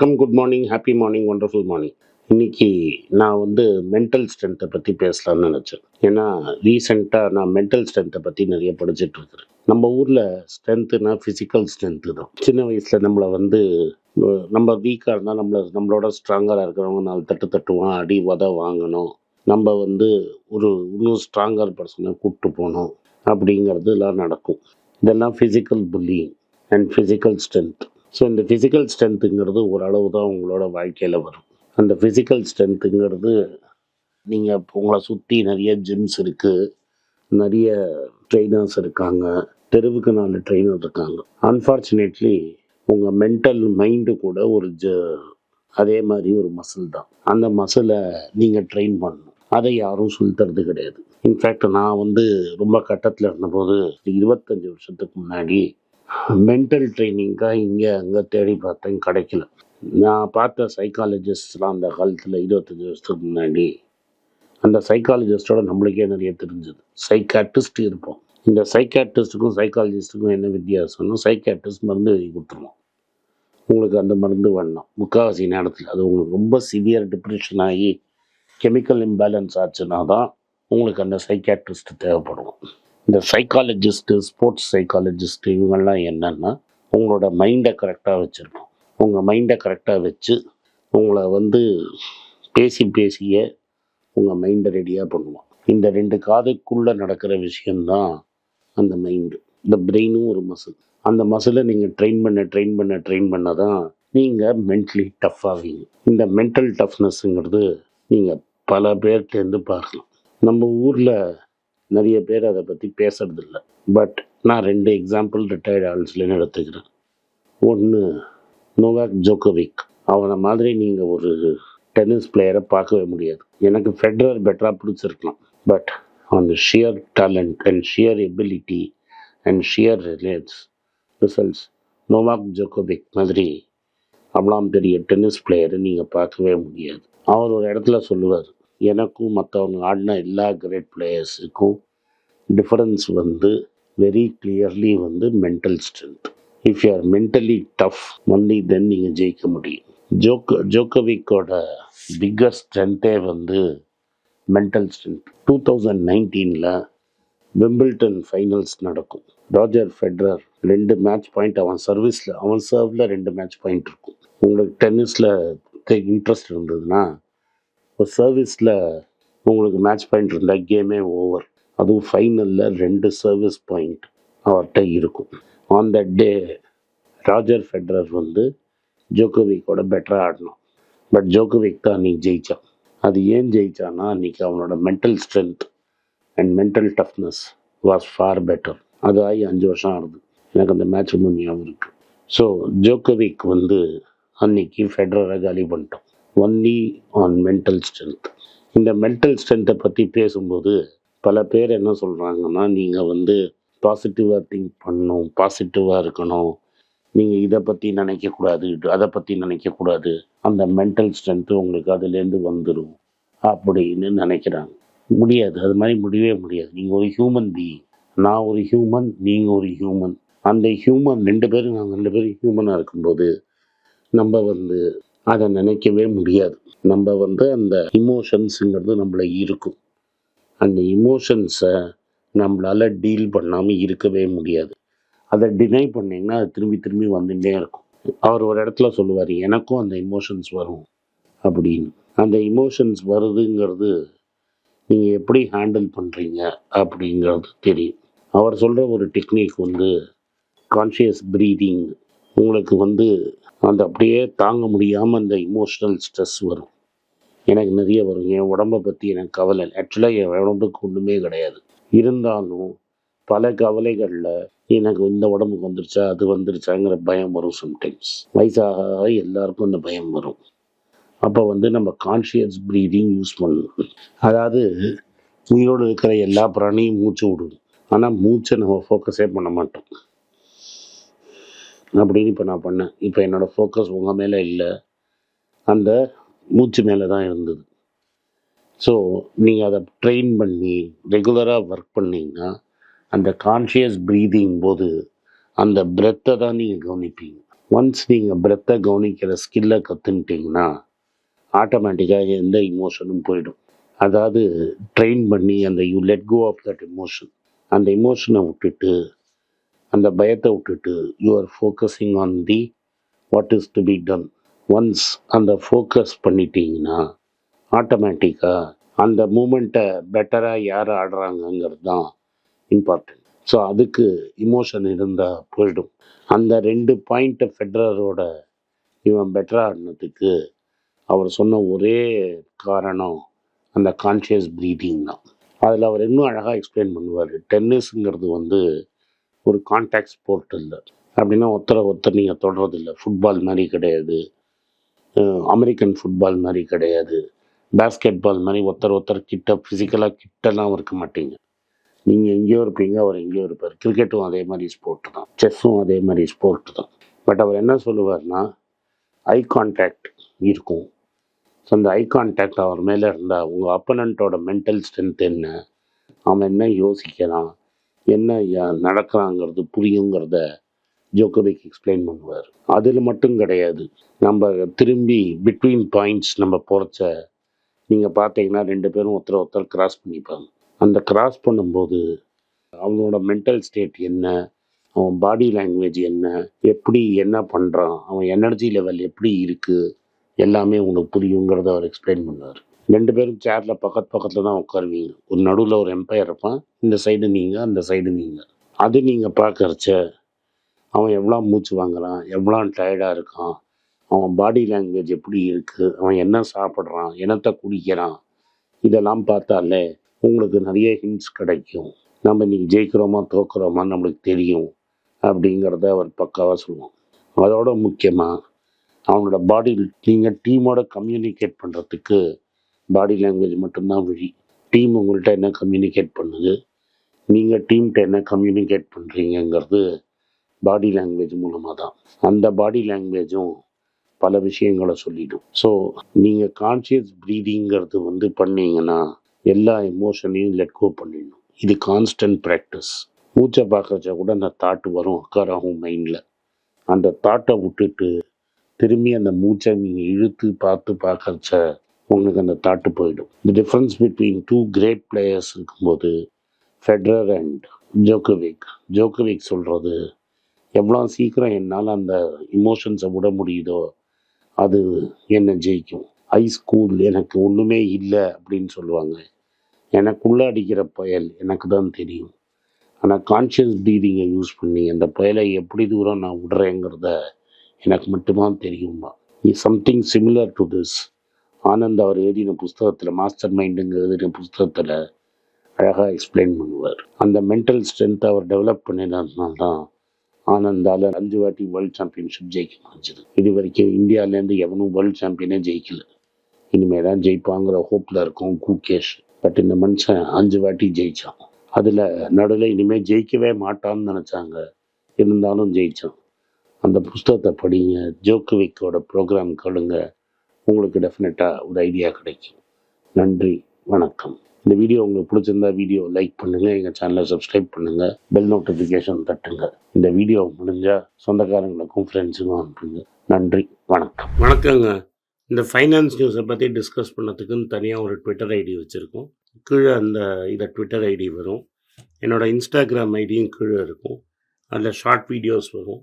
வணக்கம் good morning happy morning wonderful morning இன்னைக்கு நான் வந்து மென்டல் ஸ்ட்ரென்த்தை பற்றி பேசலாம்னு நினச்சேன். ஏன்னா ரீசெண்டாக நான் மென்டல் ஸ்ட்ரென்த்தை பற்றி நிறைய படிச்சுட்டு இருக்கிறேன். நம்ம ஊரில் ஸ்ட்ரென்த்துனா ஃபிசிக்கல் ஸ்ட்ரென்த்து தான். சின்ன வயசில் நம்மளை வந்து நம்ம வீக்காக இருந்தால் நம்மளை நம்மளோட ஸ்ட்ராங்கராக இருக்கிறவங்க நாலு தட்டு தட்டுவான் அடி வத வாங்கணும். நம்ம வந்து ஒரு இன்னும் ஸ்ட்ராங்கர் பர்சனை கூப்பிட்டு போகணும். அப்படிங்கிறதுலாம் நடக்கும். இதெல்லாம் physical pulling and physical strength so இந்த ஃபிசிக்கல் ஸ்ட்ரென்த்துங்கிறது ஓரளவு தான் உங்களோட வாழ்க்கையில் வரும். அந்த ஃபிசிக்கல் ஸ்ட்ரென்த்துங்கிறது நீங்கள் உங்களை சுற்றி நிறைய ஜிம்ஸ் இருக்குது நிறைய ட்ரெயினர்ஸ் இருக்காங்க தெருவுக்கு நாலு ட்ரெயினர் இருக்காங்க. அன்ஃபார்ச்சுனேட்லி உங்கள் மென்டல் மைண்டு கூட ஒரு ஜ அதே மாதிரி ஒரு மசில் தான். அந்த மசிலை நீங்கள் ட்ரெயின் பண்ணணும். அதை யாரும் சொல்லித்தரது கிடையாது. இன்ஃபேக்ட் நான் வந்து ரொம்ப கட்டத்தில் இருந்தபோது இருபத்தஞ்சி வருஷத்துக்கு முன்னாடி மென்டல் ட்ரைனிங்காக இங்கே அங்கே தேடி பார்த்தேன் கிடைக்கல. நான் பார்த்த சைக்காலஜிஸ்ட்லாம் அந்த காலத்தில் இருபத்தஞ்சி வருஷத்துக்கு முன்னாடி. அந்த சைக்காலஜிஸ்டோட நம்மளுக்கே நிறைய தெரிஞ்சது. சைக்காட்டிஸ்ட் இருப்போம். இந்த சைக்காட்டிஸ்ட்டுக்கும் சைக்காலஜிஸ்ட்டுக்கும் என்ன வித்தியாசம்னா சைக்காட்டிஸ்ட் மருந்து எழுதி கொடுத்துருவோம். உங்களுக்கு அந்த மருந்து வேணும் முக்கால்வாசி நேரத்தில். அது உங்களுக்கு ரொம்ப சிவியர் டிப்ரெஷன் ஆகி கெமிக்கல் இம்பேலன்ஸ் ஆச்சுன்னா தான் உங்களுக்கு அந்த சைக்காட்ரிஸ்ட் தேவைப்படும் இந்த சைக்காலஜிஸ்ட்டு ஸ்போர்ட்ஸ் சைக்காலஜிஸ்ட்டு இவங்கெல்லாம் என்னென்னா உங்களோட மைண்டை கரெக்டாக வச்சுருக்கோம் உங்கள் மைண்டை கரெக்டாக வச்சு உங்களை வந்து பேசி பேசியே உங்கள் மைண்டை ரெடியாக பண்ணுவோம். இந்த ரெண்டு காதுக்குள்ளே நடக்கிற விஷயம்தான் அந்த மைண்டு இந்த பிரெயினும் ஒரு மசில் அந்த மசிலை நீங்கள் ட்ரெயின் பண்ண ட்ரெயின் பண்ண ட்ரெயின் பண்ண தான் நீங்கள் மென்டலி டஃப் ஆவீங்க. இந்த மென்டல் டஃப்னஸ்ஸுங்கிறது நீங்கள் பல பேர்கிட்டேருந்து பார்க்கலாம். நம்ம ஊரில் நிறைய பேர் அதை பற்றி பேசுறதில்ல. பட் நான் ரெண்டு எக்ஸாம்பிள் ரிட்டையர்ட் ஆல்ஸ்லேன்னு எடுத்துக்கிறேன். ஒன்று நோவாக் ஜோக்கோவிக். அவனை மாதிரி நீங்கள் ஒரு டென்னிஸ் பிளேயரை பார்க்கவே முடியாது. எனக்கு ஃபெடரர் பெட்டராக பிடிச்சிருக்கலாம். பட் அந்த sheer talent and sheer ability and sheer relates results Novak Djokovic மாதிரி அவ்வளோ பெரிய டென்னிஸ் பிளேயரை நீங்கள் பார்க்கவே முடியாது. அவர் ஒரு இடத்துல சொல்லுவார் எனக்கும் மற்றவங்க ஆடின எல்லா கிரேட் பிளேயர்ஸுக்கும் டிஃப்ரென்ஸ் வந்து வெரி கிளியர்லி வந்து mental strength if you are mentally tough only then நீங்கள் ஜெயிக்க முடியும். ஜோக் ஜோக்கவிக்கோட பிக்கஸ்ட் ஸ்ட்ரென்த்தே வந்து மென்டல் ஸ்ட்ரென்த் டூ தௌசண்ட் நைன்டீனில் விம்பிள்டன் ஃபைனல்ஸ் நடக்கும். ராஜர் ஃபெடரர் ரெண்டு மேட்ச் பாயிண்ட் அவன் சர்வீஸில் அவன் சர்வில் ரெண்டு மேட்ச் பாயிண்ட் இருக்கும். உங்களுக்கு டென்னிஸில் இன்ட்ரெஸ்ட் இருந்ததுன்னா இப்போ சர்வீஸில் உங்களுக்கு மேட்ச் பாயிண்ட் இருந்தால் கேமே ஓவர் அதுவும் ஃபைனலில் ரெண்டு சர்வீஸ் பாயிண்ட் அவர்கிட்ட இருக்கும். On that day Roger Federer வந்து ஜோக்கோவிக்கோட பெட்டராக ஆடணும். பட் ஜோக்கோவிக் தான் அன்றைக்கி ஜெயித்தான் அது ஏன் ஜெயிச்சான்னா அன்றைக்கி அவனோட mental strength and mental toughness was far better அது ஆகி அஞ்சு வருஷம் ஆகுது எனக்கு அந்த மேட்ச் ரொம்ப ஞாபகம் இருக்குது ஸோ ஜோக்கோவிக் வந்து அன்னைக்கு ஃபெட்ரரை காலி பண்ணிட்டோம் ஒன்லி ஆன் மென்டல் ஸ்ட்ரென்த் இந்த மென்டல் ஸ்ட்ரென்த்தை பற்றி பேசும்போது பல பேர் என்ன சொல்கிறாங்கன்னா நீங்கள் வந்து பாசிட்டிவாக திங்க் பண்ணணும் பாசிட்டிவாக இருக்கணும். நீங்கள் இதை பற்றி நினைக்கக்கூடாது அதை பற்றி நினைக்கக்கூடாது. அந்த மென்டல் ஸ்ட்ரென்த்து உங்களுக்கு அதுலேருந்து வந்துடும் அப்படின்னு நினைக்கிறாங்க. முடியாது. அது மாதிரி முடியவே முடியாது. நீங்கள் ஒரு ஹியூமன் பீயிங் நான் ஒரு ஹியூமன் நீங்கள் ஒரு ஹியூமன் அந்த ஹியூமன் ரெண்டு பேரும் நாங்கள் ரெண்டு பேரும் ஹியூமனாக இருக்கும்போது நம்ம வந்து அதை நினைக்கவே முடியாது. நம்ம வந்து அந்த இமோஷன்ஸுங்கிறது நம்மள இருக்கும். அந்த இமோஷன்ஸை நம்மளால் டீல் பண்ணாமல் இருக்கவே முடியாது. அதை டினை பண்ணிங்கன்னா அது திரும்பி திரும்பி வந்துட்டே இருக்கும். அவர் ஒரு இடத்துல சொல்லுவார் எனக்கும் அந்த இமோஷன்ஸ் வரும். அப்படின்னு. அந்த இமோஷன்ஸ் வருதுங்கிறது நீங்கள் எப்படி ஹேண்டில் பண்ணுறீங்க அப்படிங்கிறது தெரியும். அவர் சொல்கிற ஒரு டெக்னிக் வந்து கான்ஷியஸ் ப்ரீதிங் உங்களுக்கு வந்து அந்த அப்படியே தாங்க முடியாமல் அந்த இமோஷனல் ஸ்ட்ரெஸ் வரும். எனக்கு நிறைய வரும். என் உடம்பை பற்றி எனக்கு கவலை ஆக்சுவலாக என் உடம்புக்கு ஒன்றுமே கிடையாது. இருந்தாலும் பல கவலைகளில் எனக்கு இந்த உடம்புக்கு வந்துருச்சா அது வந்துருச்சாங்கிற பயம் வரும் சம்டைம்ஸ் வயசாக எல்லாருக்கும் இந்த பயம் வரும். அப்போ வந்து நம்ம கான்ஷியஸ் ப்ரீதிங் யூஸ் பண்ணணும். அதாவது உயிரோடு இருக்கிற எல்லா பிராணியும் மூச்சு விடும் ஆனால் மூச்சை நம்ம ஃபோக்கஸே பண்ண மாட்டோம். அப்படின்னு இப்போ நான் பண்ணேன். இப்போ என்னோடய ஃபோக்கஸ் உங்கள் மேலே இல்லை. அந்த மூச்சு மேலே தான் இருந்தது. ஸோ நீங்கள் அதை ட்ரெயின் பண்ணி ரெகுலராக ஒர்க் பண்ணிங்கன்னா அந்த கான்ஷியஸ் ப்ரீதிங் போது அந்த பிரெத்தை தான் நீங்கள் கவனிப்பீங்க. ஒன்ஸ் நீங்கள் பிரெத்தை கவனிக்கிற ஸ்கில்லை கற்றுன்ட்டிங்கன்னா ஆட்டோமேட்டிக்காக எந்த இமோஷனும் போயிடும். அதாவது ட்ரெயின் பண்ணி அந்த you let go of that emotion அந்த இமோஷனை விட்டுட்டு அந்த பயத்தை விட்டுட்டு you are focusing on the what is to be done once அந்த ஃபோக்கஸ் பண்ணிட்டீங்கன்னா ஆட்டோமேட்டிக்காக அந்த மூமெண்ட்டை பெட்டராக யார் ஆடுறாங்கங்கிறது தான் இம்பார்ட்டன்ட் ஸோ அதுக்கு இமோஷன் இருந்தால் போயிடும். அந்த ரெண்டு பாயிண்ட்டை ஃபெட்ரரோட இவன் பெட்டராக ஆடினதுக்கு அவர் சொன்ன ஒரே காரணம் அந்த கான்ஷியஸ் ப்ரீதிங் தான். அதில் அவர் இன்னும் அழகாக எக்ஸ்பிளைன் பண்ணுவார். டென்னிஸுங்கிறது வந்து ஒரு கான்டாக்ட் ஸ்போர்ட் இல்லை அப்படின்னா ஒருத்தரை ஒருத்தர் நீங்கள் தொடரதில்லை ஃபுட்பால் மாதிரி கிடையாது. அமெரிக்கன் ஃபுட்பால் மாதிரி கிடையாது. பேஸ்கெட் பால் மாதிரி ஒருத்தர் ஒருத்தர் கிட்ட ஃபிசிக்கலாக கிட்டலாம் இருக்க மாட்டீங்க. நீங்கள் எங்கேயோ இருப்பீங்க அவர் எங்கேயோ இருப்பார். கிரிக்கெட்டும் அதே மாதிரி ஸ்போர்ட்டு தான். செஸ்ஸும் அதே மாதிரி ஸ்போர்ட்டு தான். பட் அவர் என்ன சொல்லுவார்னா ஐ கான்டாக்ட் இருக்கும். ஸோ அந்த ஐ கான்டாக்ட் அவர் மேலே இருந்தால் உங்கள் அப்பனண்ட்டோட மென்டல் ஸ்ட்ரென்த் என்ன? அவன் என்ன யோசிக்கிறான்? என்ன ஐயா நடக்கிறாங்கிறது புரியுங்கிறத ஜோக்கோவிக் எக்ஸ்பிளைன் பண்ணுவார். அதில் மட்டும் கிடையாது. நம்ம திரும்பி பிட்வீன் பாயிண்ட்ஸ் நம்ம போகிறச்ச நீங்கள் பார்த்தீங்கன்னா ரெண்டு பேரும் ஒருத்தர் ஒருத்தர் கிராஸ் பண்ணிப்பாங்க. அந்த கிராஸ் பண்ணும்போது அவனோட மென்டல் ஸ்டேட் என்ன அவன் பாடி லாங்குவேஜ் என்ன எப்படி என்ன பண்ணுறான் அவன் எனர்ஜி லெவல் எப்படி இருக்குது எல்லாமே உனக்கு புரியுங்கிறத அவர் எக்ஸ்பிளைன் பண்ணுவார். ரெண்டு பேரும் சேரில் பக்கத்து பக்கத்தில் தான் உட்காருவீங்க. ஒரு நடுவில் ஒரு எம்பையர் இருப்பான். இந்த சைடு நீங்கள் அந்த சைடு நீங்கள் அது நீங்கள் பார்க்கறச்ச அவன் எவ்வளோ மூச்சு வாங்குறான் எவ்வளோ டயர்டாக இருக்கான் அவன் பாடி லாங்குவேஜ் எப்படி இருக்குது அவன் என்ன சாப்பிட்றான் என்னத்தை குடிக்கிறான் இதெல்லாம் பார்த்தாலே உங்களுக்கு நிறைய ஹிண்ட்ஸ் கிடைக்கும். நம்ம இன்னைக்கு ஜெயிக்கிறோமா தோக்குறோமா நம்மளுக்கு தெரியும் அப்படிங்கிறத அவர் பக்காவாக சொல்லுவான். அதோட முக்கியமாக அவனோட பாடி நீங்கள் டீமோட கம்யூனிகேட் பண்ணுறதுக்கு பாடி லாங்குவேஜ் மட்டும்தான் வழி. டீம் உங்கள்கிட்ட என்ன கம்யூனிகேட் பண்ணுது? நீங்கள் டீம்கிட்ட என்ன கம்யூனிகேட் பண்ணுறீங்கங்கிறது பாடி லாங்குவேஜ் மூலமாக தான் அந்த பாடி லாங்குவேஜும் பல விஷயங்களை சொல்லிடும். ஸோ நீங்கள் கான்ஷியஸ் ப்ரீதிங்கிறது வந்து பண்ணீங்கன்னா எல்லா எமோஷனையும் லெட் கோ பண்ணிடணும். இது கான்ஸ்டன்ட் ப்ராக்டிஸ் மூச்சை பார்க்கறச்ச கூட அந்த தாட் வரும் அக்கர் ஆகும் மைண்டில் அந்த தாட்டை விட்டுட்டு திரும்பி அந்த மூச்சை நீங்கள் இழுத்து பார்த்து பார்க்கறச்ச உங்களுக்கு அந்த தாட்டு போயிடும். இந்த difference between two great players இருக்கும்போது ஃபெட்ரர் அண்ட் ஜோக்கோவிக் ஜோக்கோவிக் சொல்கிறது எவ்வளோ சீக்கிரம் என்னால் அந்த இமோஷன்ஸை விட முடியுதோ அது என்னை ஜெயிக்கும். ஹை ஸ்கூல் எனக்கு ஒன்றுமே இல்லை அப்படின்னு சொல்லுவாங்க. எனக்குள்ளே அடிக்கிற பயல் எனக்கு தான் தெரியும். ஆனால் கான்ஷியஸ் ப்ரீதிங்கை யூஸ் பண்ணி அந்த புயலை எப்படி தூரம் நான் விடுறேங்கிறத எனக்கு மட்டும்தான் தெரியுமா? Something similar to this Anand அவர் எழுதின புஸ்தகத்தில் மாஸ்டர் மைண்டுங்க எழுதின புஸ்தகத்தில் அழகாக எக்ஸ்பிளைன் பண்ணுவார். அந்த மென்டல் ஸ்ட்ரென்த்தை அவர் டெவலப் பண்ணினதுனால தான் ஆனந்தால் அஞ்சு வாட்டி வேர்ல்ட் சாம்பியன்ஷிப் ஜெயிக்க முடிஞ்சது இது வரைக்கும் இந்தியாவிலேருந்து எவனும் வேர்ல்ட் சாம்பியனே ஜெயிக்கல. இனிமேல் தான் ஜெயிப்பாங்கிற ஹோப்பில் இருக்கும் கூகேஷ். பட் இந்த மனுஷன் அஞ்சு வாட்டி ஜெயித்தான் அதில் நடுவில் இனிமேல் ஜெயிக்கவே மாட்டான்னு நினச்சாங்க. இருந்தாலும் ஜெயித்தோம் அந்த புஸ்தகத்தை படிங்க ஜோக்குவிக்கோட ப்ரோக்ராம் கேளுங்க. உங்களுக்கு டெஃபினட்டாக ஒரு ஐடியா கிடைக்கும். நன்றி வணக்கம். இந்த வீடியோ உங்களுக்கு பிடிச்சிருந்தா வீடியோ லைக் பண்ணுங்கள் எங்கள் சேனலை சப்ஸ்கிரைப் பண்ணுங்கள் பெல் நோட்டிஃபிகேஷன் தட்டுங்க. இந்த வீடியோ முடிஞ்சால் சொந்தக்காரங்களுக்கும் ஃப்ரெண்ட்ஸுக்கும் அனுப்புங்க. நன்றி வணக்கம். வணக்கங்க. இந்த ஃபைனான்ஸ் நியூஸை பற்றி டிஸ்கஸ் பண்ணதுக்குன்னு தனியாக ஒரு ட்விட்டர் ஐடி வச்சுருக்கோம். கீழே அந்த இதை ட்விட்டர் ஐடி வரும். என்னோடய இன்ஸ்டாகிராம் ஐடியும் கீழே இருக்கும். அதில் ஷார்ட் வீடியோஸ் வரும்.